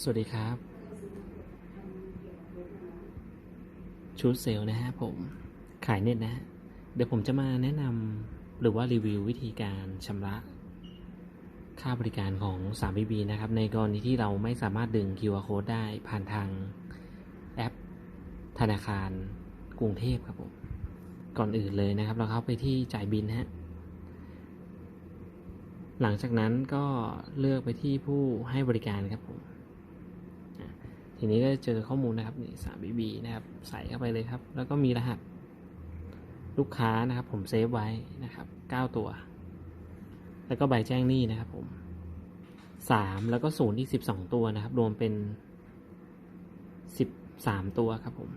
สวัสดีครับ ชุดเซลนะฮะผมขายเน็ตนะฮะเดี๋ยวผมจะมาแนะนำหรือว่ารีวิววิธีการชำระค่าบริการของ 3BB นะครับ ในกรณีที่เราไม่สามารถดึง QR code ได้ผ่านทางแอป ธนาคารกรุงเทพครับผมก่อนอื่นเลยนะครับ เราเข้าไปที่จ่ายบินฮะหลังจากนั้นก็เลือกไปที่ผู้ให้บริการครับผม ทีนี้ก็จะเจอข้อมูลนะครับนี่สามบีบีนะครับใส่เข้าไปเลยครับ แล้วก็มีรหัสลูกค้านะครับ ผมเซฟไว้นะครับเก้าตัว แล้วก็ใบแจ้งหนี้นะครับผมสามแล้วก็ศูนย์อีกสิบสองตัวนะครับ รวมเป็นสิบสามตัวครับผม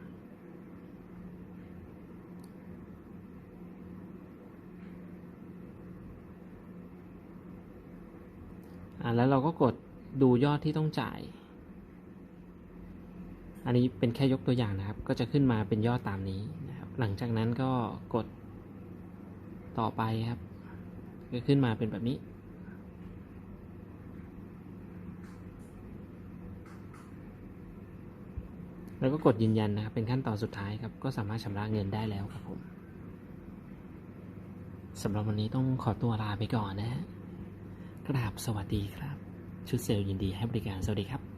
อ่าแล้วเราก็กดดูยอดที่ต้องจ่าย อันนี้เป็นแค่ยกตัวอย่างนะครับ ก็จะขึ้นมาเป็นยอดตามนี้นะครับ หลังจากนั้นก็กดต่อไปครับ ก็ขึ้นมาเป็นแบบนี้ แล้วก็กดยืนยันนะครับ เป็นขั้นตอนสุดท้ายครับ ก็สามารถชำระเงินได้แล้วครับผมสำหรับวันนี้ต้องขอตัวลาไปก่อนนะฮะกราบสวัสดีครับ ชุดเซลล์ยินดีให้บริการสวัสดีครับ